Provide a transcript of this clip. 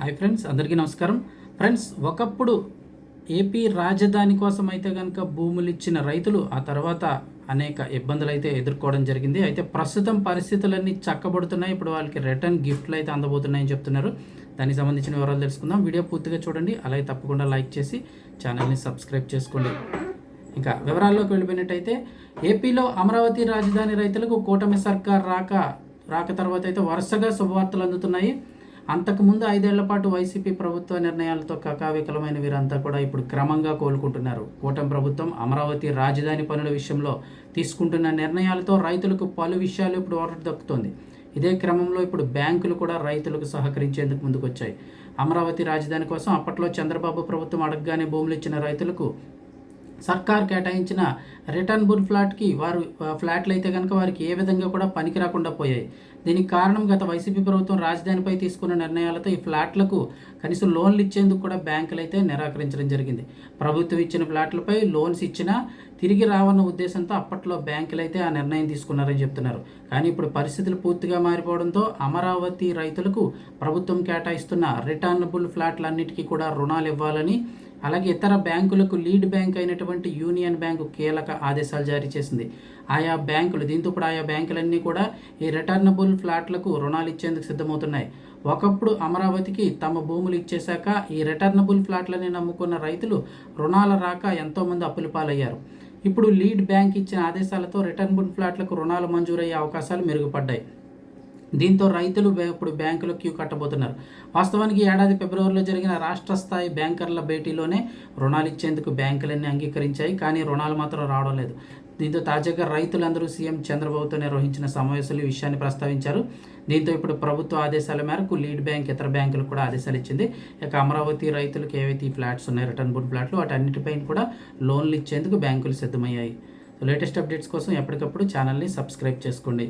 Hi friends అందరికీ నమస్కారం. Friends ఒకప్పుడు ఏపీ రాజధాని కోసం అయితే కనుక భూములు ఇచ్చిన రైతులు ఆ తర్వాత అనేక ఇబ్బందులు అయితే ఎదుర్కోవడం జరిగింది. అయితే ప్రస్తుతం పరిస్థితులన్నీ చక్కబడుతున్నాయి. ఇప్పుడు వాళ్ళకి రిటర్న్ గిఫ్ట్లు అయితే అందబోతున్నాయని చెప్తున్నారు. దానికి సంబంధించిన వివరాలు తెలుసుకుందాం. వీడియో పూర్తిగా చూడండి. అలాగే తప్పకుండా లైక్ చేసి ఛానల్ని సబ్స్క్రైబ్ చేసుకోండి. ఇంకా వివరాల్లోకి వెళ్ళిపోయినట్టయితే ఏపీలో అమరావతి రాజధాని రైతులకు కూటమి సర్కార్ రాక రాక తర్వాత అయితే వరుసగా శుభవార్తలు అందుతున్నాయి. అంతకుముందు ఐదేళ్ళ పాటు వైసీపీ ప్రభుత్వ నిర్ణయాలతో కకావికలమైన వీరంతా కూడా ఇప్పుడు క్రమంగా కోలుకుంటున్నారు. కూటమి ప్రభుత్వం అమరావతి రాజధాని పనుల విషయంలో తీసుకుంటున్న నిర్ణయాలతో రైతులకు పలు విషయాలు ఇప్పుడు ఓటర్ దక్కుతోంది. ఇదే క్రమంలో ఇప్పుడు బ్యాంకులు కూడా రైతులకు సహకరించేందుకు ముందుకొచ్చాయి. అమరావతి రాజధాని కోసం అప్పట్లో చంద్రబాబు ప్రభుత్వం అడగగానే భూములు ఇచ్చిన రైతులకు సర్కార్ కేటాయించిన రిటర్నబుల్ ఫ్లాట్కి వారు ఫ్లాట్లు అయితే కనుక వారికి ఏ విధంగా కూడా పనికి రాకుండా పోయాయి. దీనికి కారణం గత వైసీపీ ప్రభుత్వం రాజధానిపై తీసుకున్న నిర్ణయాలతో ఈ ఫ్లాట్లకు కనీసం లోన్లు ఇచ్చేందుకు కూడా బ్యాంకులు అయితే నిరాకరించడం జరిగింది. ప్రభుత్వం ఇచ్చిన ఫ్లాట్లపై లోన్స్ ఇచ్చినా తిరిగి రావన్న ఉద్దేశంతో అప్పట్లో బ్యాంకులు అయితే ఆ నిర్ణయం తీసుకున్నారని చెప్తున్నారు. కానీ ఇప్పుడు పరిస్థితులు పూర్తిగా మారిపోవడంతో అమరావతి రైతులకు ప్రభుత్వం కేటాయిస్తున్న రిటర్నబుల్ ఫ్లాట్లన్నిటికీ కూడా రుణాలు ఇవ్వాలని అలాగే ఇతర బ్యాంకులకు లీడ్ బ్యాంక్ అయినటువంటి యూనియన్ బ్యాంకు కీలక ఆదేశాలు జారీ చేసింది. ఆయా బ్యాంకులు దీంతో ఇప్పుడు ఆయా బ్యాంకులన్నీ కూడా ఈ రిటర్నబుల్ ఫ్లాట్లకు రుణాలు ఇచ్చేందుకు సిద్ధమవుతున్నాయి. ఒకప్పుడు అమరావతికి తమ భూములు ఇచ్చేశాక ఈ రిటర్నబుల్ ఫ్లాట్లని నమ్ముకున్న రైతులు రుణాల రాక ఎంతోమంది అప్పుల పాలయ్యారు ఇప్పుడు లీడ్ బ్యాంక్ ఇచ్చిన ఆదేశాలతో రిటర్నబుల్ ఫ్లాట్లకు రుణాలు మంజూరయ్యే అవకాశాలు మెరుగుపడ్డాయి. దీంతో రైతులు ఇప్పుడు బ్యాంకులో క్యూ కట్టబోతున్నారు. వాస్తవానికి ఏడాది ఫిబ్రవరిలో జరిగిన రాష్ట్ర స్థాయి బ్యాంకర్ల భేటీలోనే రుణాలు ఇచ్చేందుకు బ్యాంకులన్నీ అంగీకరించాయి కానీ రుణాలు మాత్రం రావడం లేదు. దీంతో తాజాగా రైతులందరూ సీఎం చంద్రబాబుతో నిర్వహించిన సమావేశంలో ఈ విషయాన్ని ప్రస్తావించారు. దీంతో ఇప్పుడు ప్రభుత్వ ఆదేశాల మేరకు లీడ్ బ్యాంక్ ఇతర బ్యాంకులకు కూడా ఆదేశాలు ఇచ్చింది. ఇక అమరావతి రైతులకు ఏవైతే ఈ ఫ్లాట్స్ ఉన్నాయి రిటర్న్ బుడ్ ఫ్లాట్లు వాటన్నిటిపైన కూడా లోన్లు ఇచ్చేందుకు బ్యాంకులు సిద్ధమయ్యాయి. లేటెస్ట్ అప్డేట్స్ కోసం ఎప్పటికప్పుడు ఛానల్ని సబ్స్క్రైబ్ చేసుకోండి.